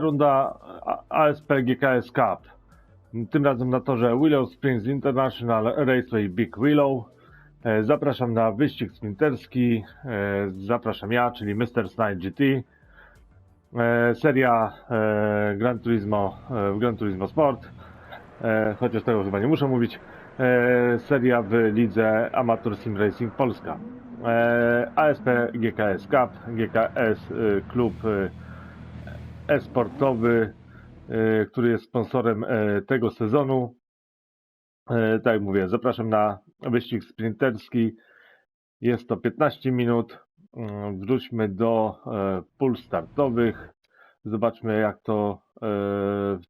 Druga runda ASP GKS Cup. Tym razem na torze Willow Springs International Raceway Big Willow. E, Zapraszam na wyścig sprinterski. E, Zapraszam ja, czyli Mr. Snide GT. E, Seria Gran Turismo w Gran Turismo Sport. Chociaż tego chyba nie muszę mówić. Seria w lidze Amateur Sim Racing Polska. ASP GKS Cup, GKS klub e-sportowy, e, który jest sponsorem e, tego sezonu. E, Tak jak mówię, zapraszam na wyścig sprinterski. Jest to 15 minut. Mm, Wróćmy do pól startowych. Zobaczmy, jak to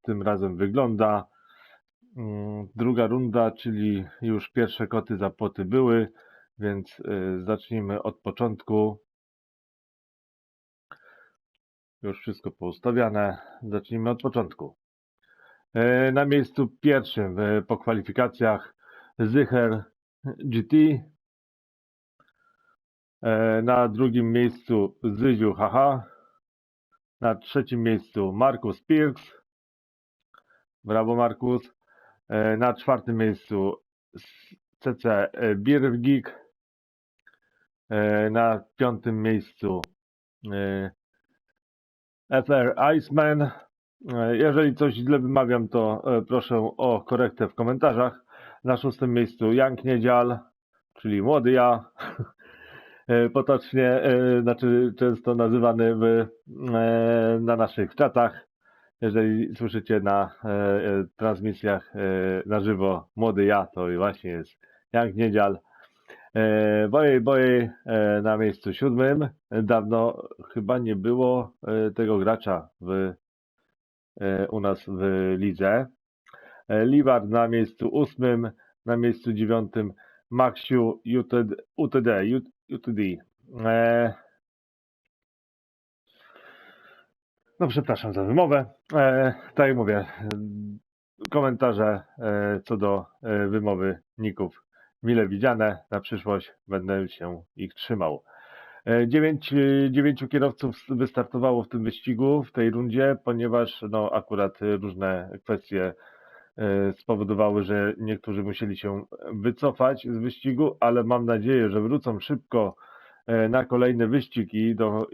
tym razem wygląda. Mm, Druga runda, czyli już pierwsze koty za płoty były, więc zacznijmy od początku. Już wszystko poustawiane. Zacznijmy od początku. E, Na miejscu pierwszym po kwalifikacjach Zycher GT. E, Na drugim miejscu Zyziu HH. Na trzecim miejscu Markus Pirks. Brawo Markus. E, Na czwartym miejscu CC Birgik. Na piątym miejscu FR Iceman. E, Jeżeli coś źle wymawiam, to e, proszę o korektę w komentarzach. Na szóstym miejscu Jank Niedzial, czyli młody ja. E, Potocznie, znaczy często nazywany w, na naszych czatach. Jeżeli słyszycie na transmisjach na żywo młody ja, to właśnie jest Jank Niedzial. E, Bojej Bojej e, na miejscu siódmym. Dawno chyba nie było e, tego gracza w, e, u nas w lidze. E, Liward na miejscu ósmym, na miejscu dziewiątym Maxiu UTD, UTD, UTD. E, No przepraszam za wymowę. E, tak jak mówię, komentarze e, co do e, wymowy ników mile widziane. Na przyszłość będę się ich trzymał. E, Dziewięć, e, dziewięciu kierowców wystartowało w tym wyścigu, w tej rundzie, ponieważ no, akurat różne kwestie e, spowodowały, że niektórzy musieli się wycofać z wyścigu, ale mam nadzieję, że wrócą szybko na kolejny wyścig i do,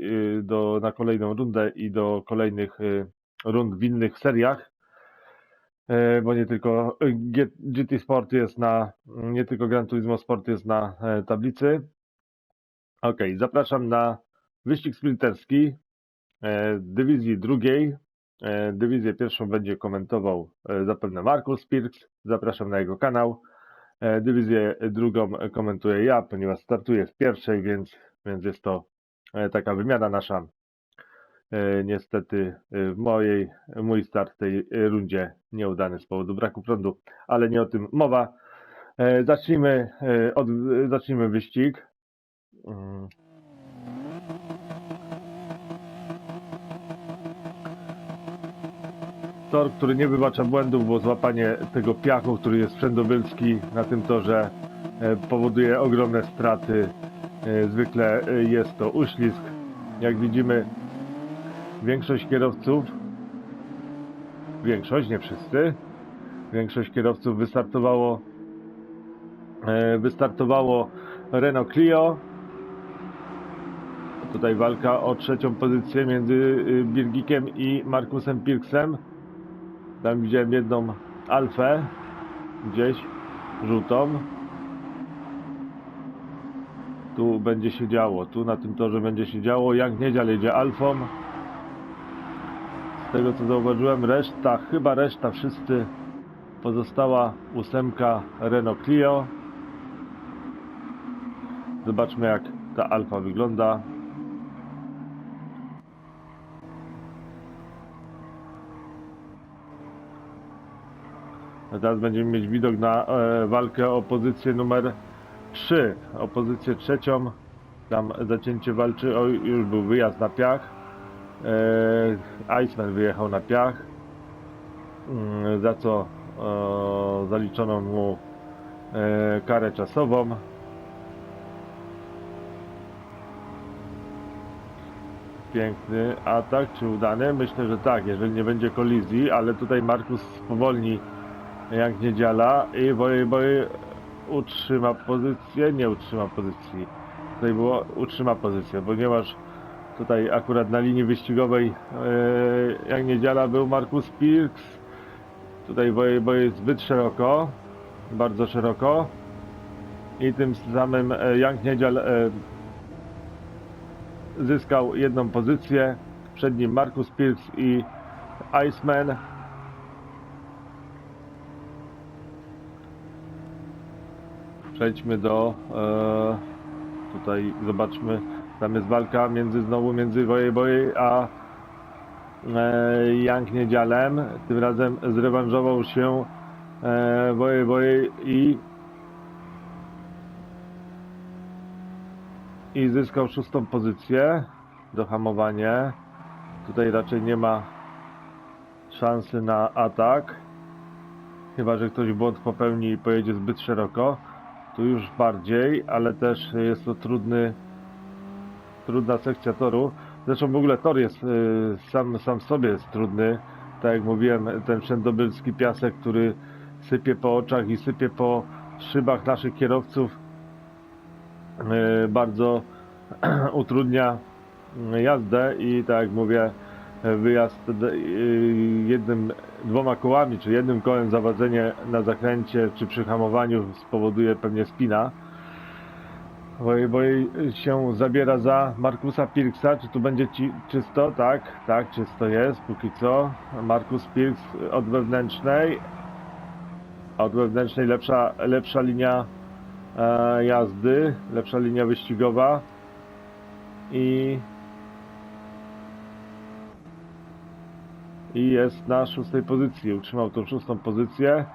do, na kolejną rundę i do kolejnych rund w innych seriach bo nie tylko e, GT Sport jest na, nie tylko Gran Turismo Sport jest na e, tablicy. Ok, zapraszam na wyścig sprinterski e, dywizji drugiej. E, Dywizję pierwszą będzie komentował e, zapewne Markus Pirks. Zapraszam na jego kanał. E, Dywizję drugą komentuję ja, ponieważ startuję w pierwszej, więc, więc jest to e, taka wymiana nasza. E, Niestety e, w mojej, mój start w tej e, rundzie nieudany z powodu braku prądu, ale nie o tym mowa. Zacznijmy, od, zacznijmy wyścig. Mm. Tor, który nie wybacza błędów, bo złapanie tego piachu, który jest wszędobylski na tym torze powoduje ogromne straty. Zwykle jest to uślizg. Jak widzimy, większość kierowców, większość, nie wszyscy, większość kierowców wystartowało, e, wystartowało Renault Clio. Tutaj walka o trzecią pozycję między y, Birgikiem i Markusem Pirksem. Tam widziałem jedną Alfę, gdzieś żółtą. Tu będzie się działo, tu na tym torze będzie się działo. Jak Niedzial jedzie Alfą. Tego co zauważyłem, reszta, chyba reszta, wszyscy pozostała ósemka Renault Clio. Zobaczmy jak ta Alfa wygląda. A teraz będziemy mieć widok na e, walkę o pozycję numer 3. O pozycję trzecią. Tam zacięcie walczy. O, już był wyjazd na piach. E, Iceman wyjechał na piach. Mm, Za co e, zaliczono mu e, karę czasową. piękny atak, czy udany? Myślę, że tak, jeżeli nie będzie kolizji, ale tutaj Markus spowolni jak niedziela i Boje utrzyma pozycję, nie utrzyma pozycji. Tutaj było utrzyma pozycję, ponieważ tutaj akurat na linii wyścigowej e, jak niedziela był Markus Pirks. Tutaj Boje Boje zbyt szeroko, bardzo szeroko i tym samym e, Jank Niedziel e, zyskał jedną pozycję. Przed nim Markus Pirks i Iceman. Przejdźmy do tutaj zobaczmy tam jest walka między znowu między Woje Boje a e, Jank Niedzielem. Tym razem zrewanżował się e, i i zyskał szóstą pozycję do hamowania. Tutaj raczej nie ma szansy na atak. Chyba, że ktoś błąd popełni i pojedzie zbyt szeroko. Tu już bardziej, ale też jest to trudny, trudna sekcja toru. Zresztą w ogóle tor jest y, sam, sam w sobie jest trudny. Tak jak mówiłem, ten wszędobylski piasek, który sypie po oczach i sypie po szybach naszych kierowców y, bardzo utrudnia jazdę i tak jak mówię, wyjazd y, jednym, dwoma kołami, czy jednym kołem zawadzenie na zakręcie, czy przy hamowaniu spowoduje pewnie spina. Bo, bo się zabiera za Markusa Pirksa, czy tu będzie ci czysto? Tak, tak, czysto jest, póki co. Markus Pirks od wewnętrznej, od wewnętrznej lepsza, lepsza linia e, jazdy, lepsza linia wyścigowa i i jest na szóstej pozycji. Utrzymał tą szóstą pozycję.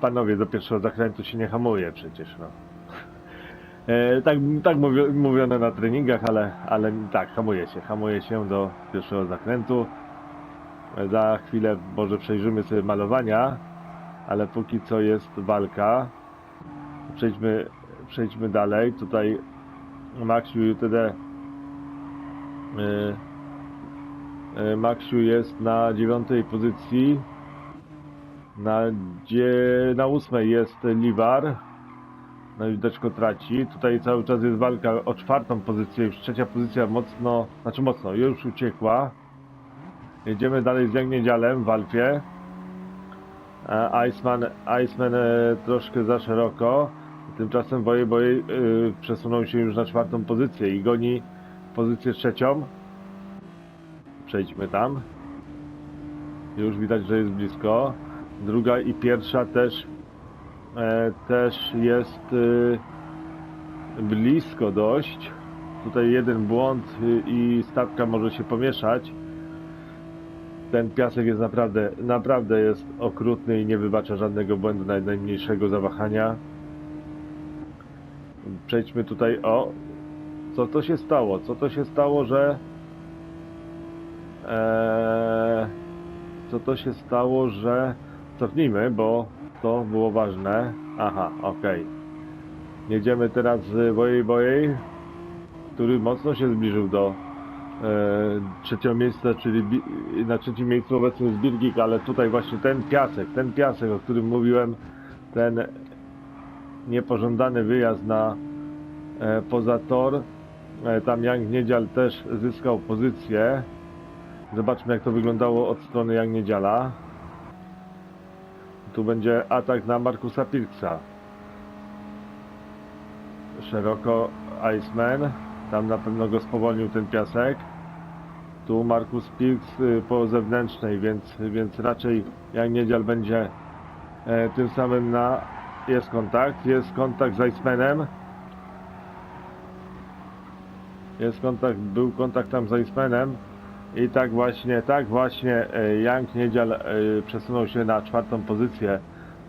Panowie, do pierwszego zakrętu się nie hamuje przecież, no. E, tak tak mówi, mówione na treningach, ale, ale tak, hamuje się. Hamuje się do pierwszego zakrętu. E, za chwilę może przejrzymy sobie malowania, ale póki co jest walka. Przejdźmy, przejdźmy dalej. Tutaj Maxiu UTD e, e, Maxiu jest na dziewiątej pozycji. Na, dzie, na ósmej jest Livar. No i deczko traci. Tutaj cały czas jest walka o czwartą pozycję. Już trzecia pozycja mocno, znaczy mocno, już uciekła. Jedziemy dalej z Jagniedzialem w Alfie. E, Iceman, Iceman troszkę za szeroko. Tymczasem Boje Boje yy, przesunął się już na czwartą pozycję i goni pozycję trzecią. Przejdźmy tam. Już widać, że jest blisko. Druga i pierwsza też e, też jest e, blisko dość. Tutaj jeden błąd y, i stawka może się pomieszać. Ten piasek jest naprawdę, naprawdę jest okrutny i nie wybacza żadnego błędu, najmniejszego zawahania przejdźmy tutaj o co to się stało, co to się stało, że eee, co to się stało, że cofnijmy, bo to było ważne aha, okej okay. jedziemy teraz z Wojej Wojej który mocno się zbliżył do e, trzeciego miejsca, czyli na trzecim miejscu obecny jest Birgik, ale tutaj właśnie ten piasek, ten piasek, o którym mówiłem, ten niepożądany wyjazd na e, poza tor. E, tam Jan Niedzial też zyskał pozycję. Zobaczmy jak to wyglądało od strony Jan Niedziala. Tu będzie atak na Markusa Pirksa. Szeroko Iceman. Tam na pewno go spowolnił ten piasek. Tu Markus Pirks y, po zewnętrznej, więc, więc raczej Jan Niedzial będzie e, tym samym na jest kontakt, jest kontakt z Icemanem. Jest kontakt, był kontakt tam z Icemanem. I tak właśnie, tak właśnie Jank e, Niedzial e, przesunął się na czwartą pozycję.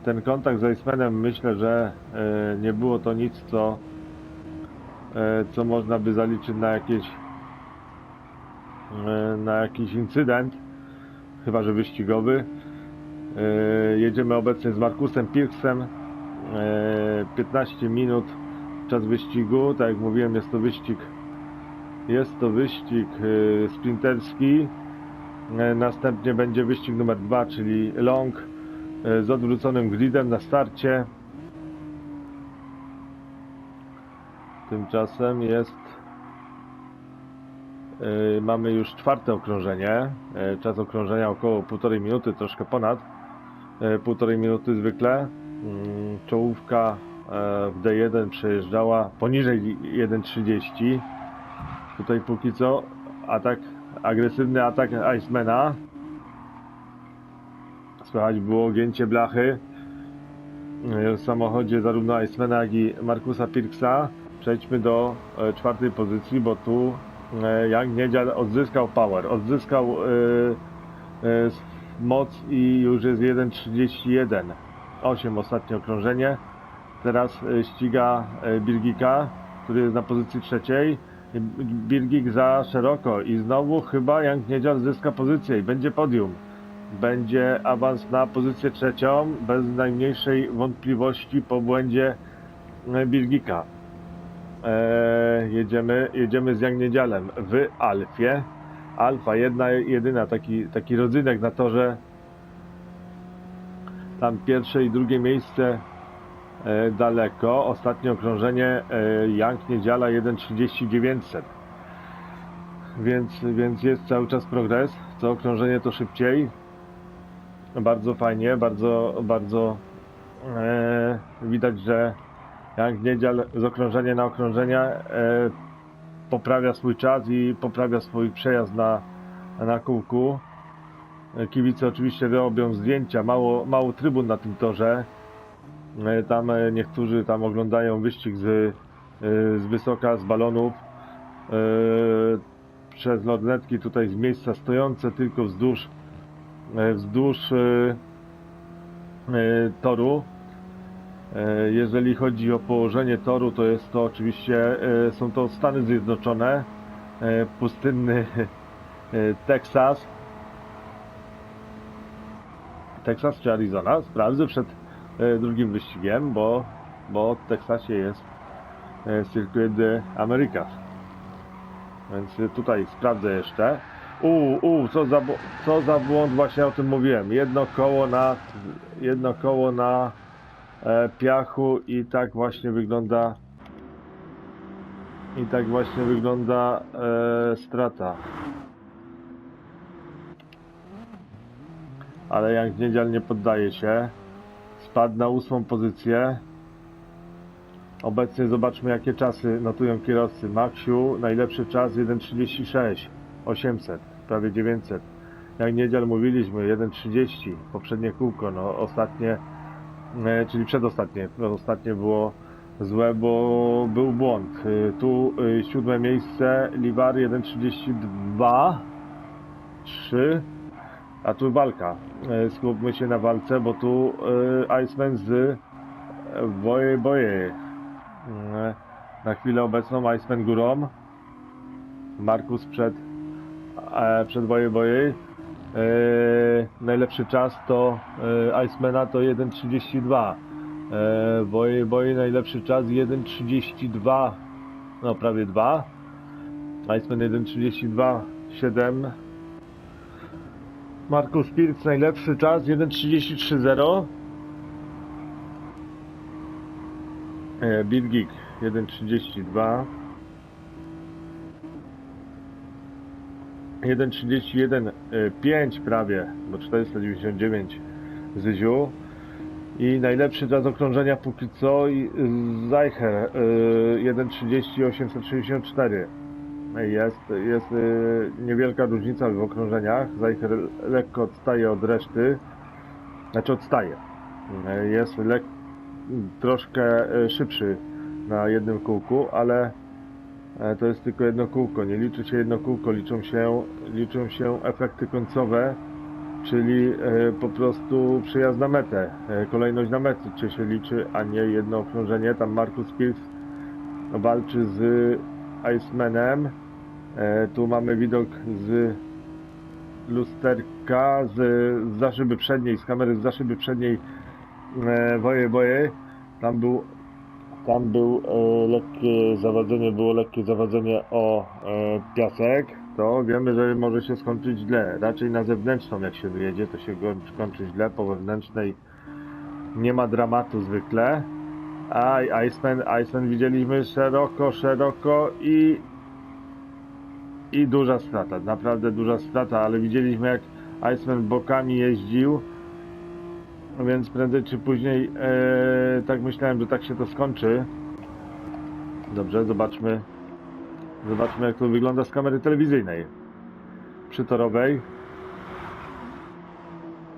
Ten kontakt z Icemanem myślę, że e, nie było to nic, co, co można by zaliczyć na jakieś na jakiś incydent, chyba że wyścigowy. Jedziemy obecnie z Markusem Pirksem, 15 e, minut czas wyścigu. Tak jak mówiłem, jest to wyścig Jest to wyścig y, sprinterski. E, Następnie będzie wyścig numer dwa, czyli long e, z odwróconym gridem na starcie. Tymczasem jest. e, Mamy już czwarte okrążenie. E, Czas okrążenia około półtorej minuty, troszkę ponad e, półtorej minuty zwykle. Mm, Czołówka e, w D1 przejeżdżała poniżej 1.30. Tutaj póki co atak, agresywny atak Icemana. Słychać było gięcie blachy e, w samochodzie zarówno Icemana, jak i Markusa Pirksa. Przejdźmy do e, czwartej pozycji, bo tu e, Young Niedziel odzyskał power, odzyskał moc i już jest 1.31. 8 ostatnie okrążenie. Teraz ściga Birgika, który jest na pozycji trzeciej. Birgik za szeroko i znowu chyba Young Niedziel zyska pozycję i będzie podium. Będzie awans na pozycję trzecią, bez najmniejszej wątpliwości po błędzie e, Birgika. Eee, jedziemy, jedziemy z Young Niedzielem w Alfie. Alfa, jedna, jedyna, taki, taki rodzynek na torze. Tam pierwsze i drugie miejsce daleko. Ostatnie okrążenie e, Young Niedziela 1.3900. Więc, więc jest cały czas progres. Co okrążenie to szybciej. Bardzo fajnie, bardzo, bardzo e, widać, że Young Niedziel z okrążenia na okrążenie e, poprawia swój czas i poprawia swój przejazd na, na kółku. E, Kibice oczywiście robią zdjęcia, mało, mało trybun na tym torze. E, Tam e, niektórzy tam oglądają wyścig z, e, z wysoka, z balonów. Przez lornetki tutaj z miejsca stojące tylko wzdłuż, wzdłuż toru. Jeżeli chodzi o położenie toru, to jest to oczywiście, są to Stany Zjednoczone, pustynny Teksas. Teksas czy Arizona? Sprawdzę przed drugim wyścigiem, bo, bo w Teksasie jest e, Circuit de Americas. Więc e, tutaj sprawdzę jeszcze. U, u, co za, co za błąd, właśnie o tym mówiłem. Jedno koło na, jedno koło na e, piachu i tak właśnie wygląda i tak właśnie wygląda e, strata. Ale jak Niedziel nie poddaje się, spadł na ósmą pozycję. Obecnie zobaczmy jakie czasy notują kierowcy. Maxiu najlepszy czas 1.36 800, prawie 900. Jak Niedziel mówiliśmy 1.30 poprzednie kółko, no ostatnie E, czyli przedostatnie. Ostatnie było złe, bo był błąd. E, Tu e, siódme miejsce, Livar 1.32 3 a tu walka. E, Skupmy się na walce, bo tu e, Iceman z e, Boje Boje. Na chwilę obecną Iceman górą. Markus przed, przed Boje Boje. Najlepszy czas to Icemana to 1.32. E, Boje Boje najlepszy czas 1.32. No prawie 2. Iceman 1.32 7. Markus Pirc najlepszy czas 1.33.0. E, Birgik 1.32. 1.31 5 prawie, bo 499 Zyziu i najlepszy czas okrążenia póki co Zajcher y, 1.30 864 jest, jest y, niewielka różnica w okrążeniach. Zajcher lekko odstaje od reszty. Znaczy odstaje. Y, jest lek, troszkę y, szybszy na jednym kółku, ale E, To jest tylko jedno kółko, nie liczy się jedno kółko, liczą się, liczą się efekty końcowe, czyli e, po prostu przyjazd na metę, e, kolejność na mety się liczy, a nie jedno okrążenie. Tam Markus Pilz walczy z Icemanem. E, Tu mamy widok z lusterka, z, z za szyby przedniej, z kamery z za szyby przedniej e, Woje Boje. Tam był Tam był e, lekkie zawodzenie, było lekkie zawodzenie o e, piasek, to wiemy, że może się skończyć źle. Raczej na zewnętrzną jak się wyjedzie, to się skończy źle, po wewnętrznej nie ma dramatu zwykle. A Iceman, Iceman widzieliśmy szeroko, szeroko i i duża strata, naprawdę duża strata, ale widzieliśmy jak Iceman bokami jeździł, więc prędzej czy później e, tak myślałem, że tak się to skończy. Dobrze, zobaczmy zobaczmy jak to wygląda z kamery telewizyjnej przytorowej.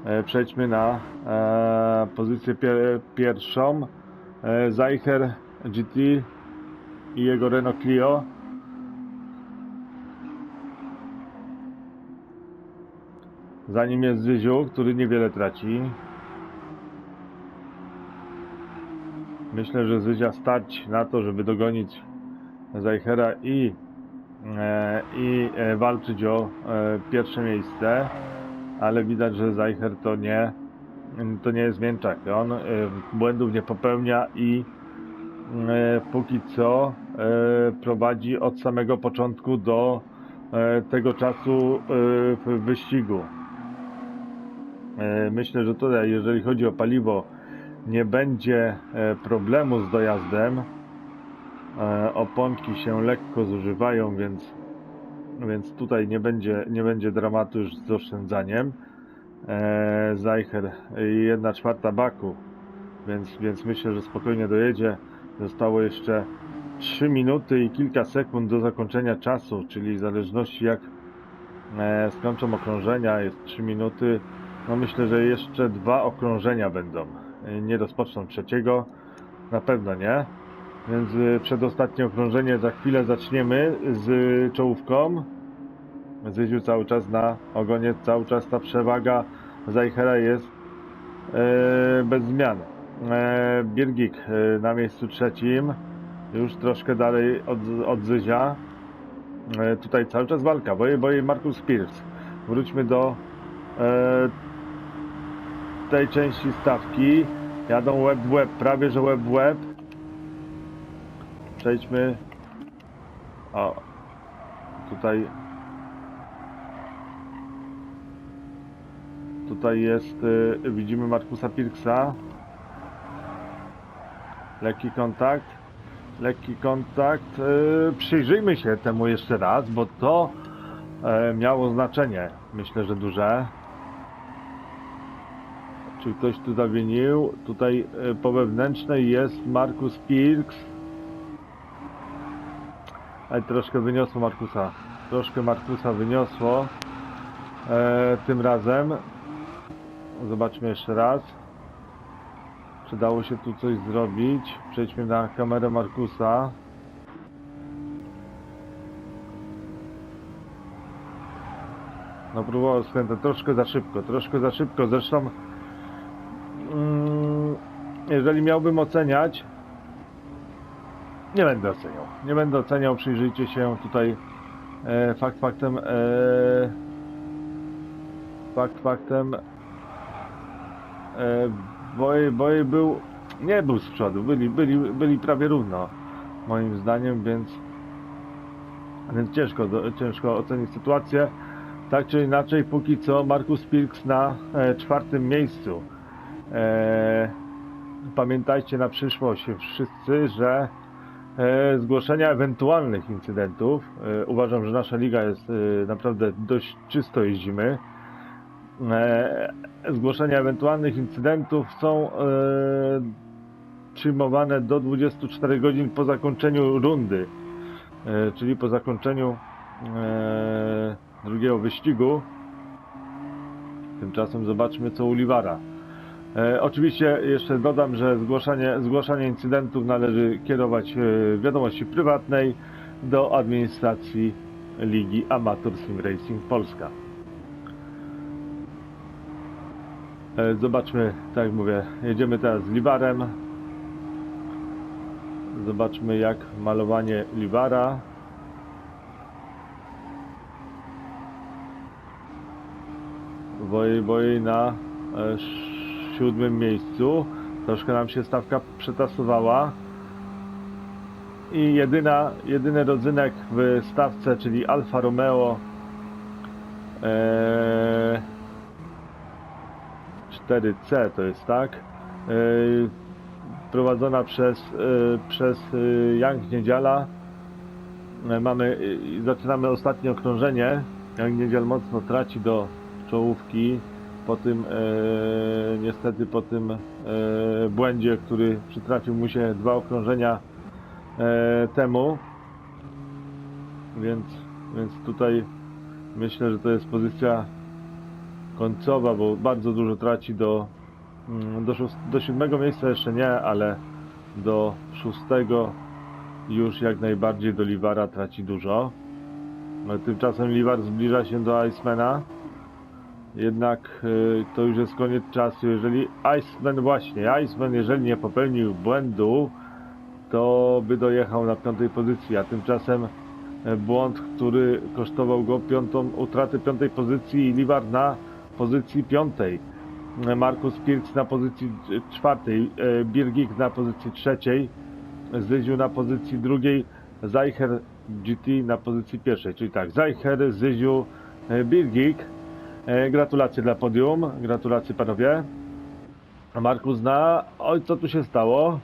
E, przejdźmy na e, pozycję pier pierwszą. E, Zajcher GT i jego Renault Clio. Za nim jest Zyziu, który niewiele traci. Myślę, że Zyzia stać na to, żeby dogonić Zajchera i, e, i e, walczyć o e, pierwsze miejsce, ale widać, że Zajcher to nie, to nie jest mięczak. On e, błędów nie popełnia i e, póki co e, prowadzi od samego początku do tego czasu w wyścigu. E, Myślę, że tutaj, jeżeli chodzi o paliwo, nie będzie e, problemu z dojazdem. E, Oponki się lekko zużywają, więc, więc tutaj nie będzie, nie będzie dramatu już z oszczędzaniem. Zajcher jedna czwarta baku, więc, więc myślę, że spokojnie dojedzie. Zostało jeszcze 3 minuty i kilka sekund do zakończenia czasu, czyli w zależności jak skończą okrążenia, jest 3 minuty. No myślę, że jeszcze dwa okrążenia będą. E, Nie rozpoczną trzeciego, na pewno nie. Więc e, przedostatnie okrążenie za chwilę zaczniemy z czołówką. Zyziu cały czas na ogonie, cały czas ta przewaga Zajchera jest e, bez zmian. E, Birgik na miejscu trzecim, już troszkę dalej od, od Zyzia. Tutaj cały czas walka, boje, boje Markus Pierce. Wróćmy do tej części stawki. Jadą web w web, prawie że web w web. Przejdźmy. O, tutaj. Tutaj jest, y, widzimy Markusa Pirksa. Lekki kontakt. Lekki kontakt. Y, przyjrzyjmy się temu jeszcze raz, bo to e, miało znaczenie. Myślę, że duże. Czy ktoś tu zawinił? Tutaj e, po wewnętrznej jest Markus Pirks. Ale troszkę wyniosło Markusa. Troszkę Markusa wyniosło. E, tym razem. Zobaczmy jeszcze raz. Czy dało się tu coś zrobić? Przejdźmy na kamerę Markusa. No próbował skrętać troszkę za szybko, troszkę za szybko. Zresztą jeżeli miałbym oceniać, nie będę oceniał. Nie będę oceniał, przyjrzyjcie się tutaj e, fakt faktem e, fakt faktem e, boje, był nie był z przodu, byli, byli, byli prawie równo moim zdaniem, więc więc ciężko, ciężko ocenić sytuację. Tak czy inaczej, póki co Markus Pirks na e, czwartym miejscu. E, pamiętajcie na przyszłość wszyscy, że e, zgłoszenia ewentualnych incydentów, e, uważam, że nasza liga jest e, naprawdę dość czysto jeździmy. Zgłoszenia ewentualnych incydentów są przyjmowane do 24 godzin po zakończeniu rundy, czyli po zakończeniu drugiego wyścigu. Tymczasem zobaczmy co u. E, oczywiście jeszcze dodam, że zgłaszanie, zgłaszanie incydentów należy kierować e, w wiadomości prywatnej do administracji Ligi Amateur Sim Racing Polska. E, zobaczmy, tak jak mówię, jedziemy teraz z Liwarem. Zobaczmy jak malowanie Liwara. Boi, boi na siódmym miejscu. Troszkę nam się stawka przetasowała. i jedyna, jedyny rodzynek w stawce, czyli Alfa Romeo e, 4C to jest tak, e, prowadzona przez, e, przez e, Jank Niedziela. E, Mamy, e, zaczynamy ostatnie okrążenie. Jank Niedziel mocno traci do czołówki po tym, e, niestety po tym e, błędzie, który przytrafił mu się dwa okrążenia e, temu. Więc, więc tutaj myślę, że to jest pozycja końcowa, bo bardzo dużo traci do, mm, do, do siódmego miejsca jeszcze nie, ale do szóstego już jak najbardziej do Livara traci dużo. Tymczasem Livar zbliża się do Icemana. Jednak y, to już jest koniec czasu. Jeżeli Iceman właśnie, Iceman jeżeli nie popełnił błędu, to by dojechał na piątej pozycji, a tymczasem e, błąd, który kosztował go piątą, utratę piątej pozycji i Livar na pozycji piątej. E, Markus Pirks na pozycji e, czwartej, e, Birgik na pozycji trzeciej, Zyziu na pozycji drugiej, Zajcher GT na pozycji pierwszej, czyli tak, Zajcher, Zyziu, e, Birgik. E, Gratulacje dla podium, gratulacje panowie. A Markus na... Oj, co tu się stało?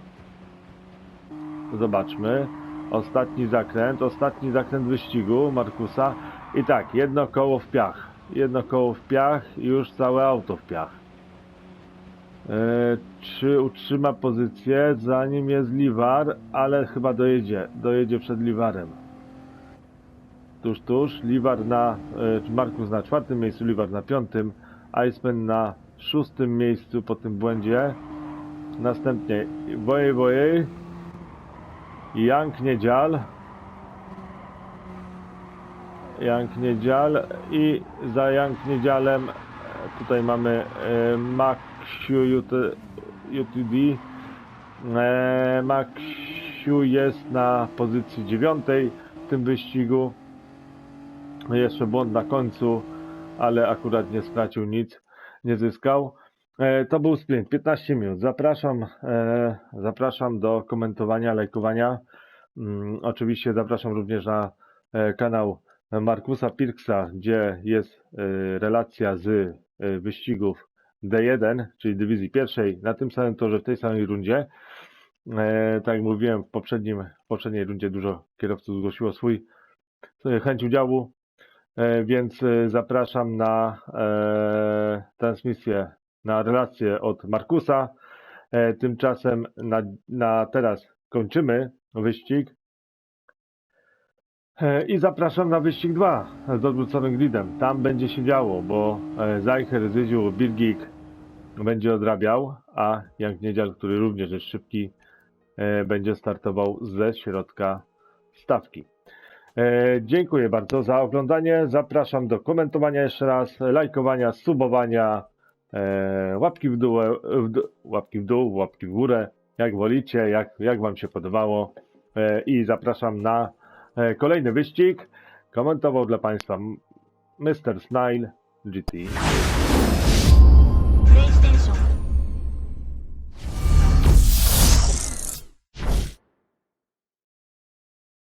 Zobaczmy. Ostatni zakręt, ostatni zakręt wyścigu Markusa. I tak, jedno koło w piach. Jedno koło w piach i już całe auto w piach. E, czy utrzyma pozycję, zanim jest Livar, ale chyba dojedzie, dojedzie przed Livarem. Tuż, tuż, Livar na, e, Markus na czwartym miejscu, Livar na piątym, Iceman na szóstym miejscu po tym błędzie. Następnie Woje Woje, Jank Niedzial, Jank Niedzial i za Jank Niedzialem e, tutaj mamy e, Maxiu UT, UTD. E, Maxiu jest na pozycji dziewiątej w tym wyścigu. Jeszcze błąd na końcu, ale akurat nie stracił nic, nie zyskał. E, to był sprint, 15 minut. Zapraszam, e, zapraszam do komentowania, lajkowania. Mm, oczywiście zapraszam również na e, kanał Markusa Pirksa, gdzie jest relacja z wyścigów D1, czyli dywizji pierwszej, na tym samym torze, w tej samej rundzie. Tak jak mówiłem, w, poprzednim, w poprzedniej rundzie dużo kierowców zgłosiło swój chęć udziału, więc e, zapraszam na e, transmisję, na relację od Markusa. E, tymczasem na, na teraz kończymy wyścig. E, I zapraszam na wyścig 2 z odwróconym gridem. Tam będzie się działo, bo e, Zajcher, Zyziu, Birgik będzie odrabiał, a Jank Niedziel, który również jest szybki, e, będzie startował ze środka stawki. E, Dziękuję bardzo za oglądanie. Zapraszam do komentowania jeszcze raz, lajkowania, subowania, e, łapki w dół, e, łapki w dół, łapki w górę, jak wolicie, jak, jak Wam się podobało. I zapraszam na kolejny wyścig. Komentował dla Państwa Mr. Snile GT.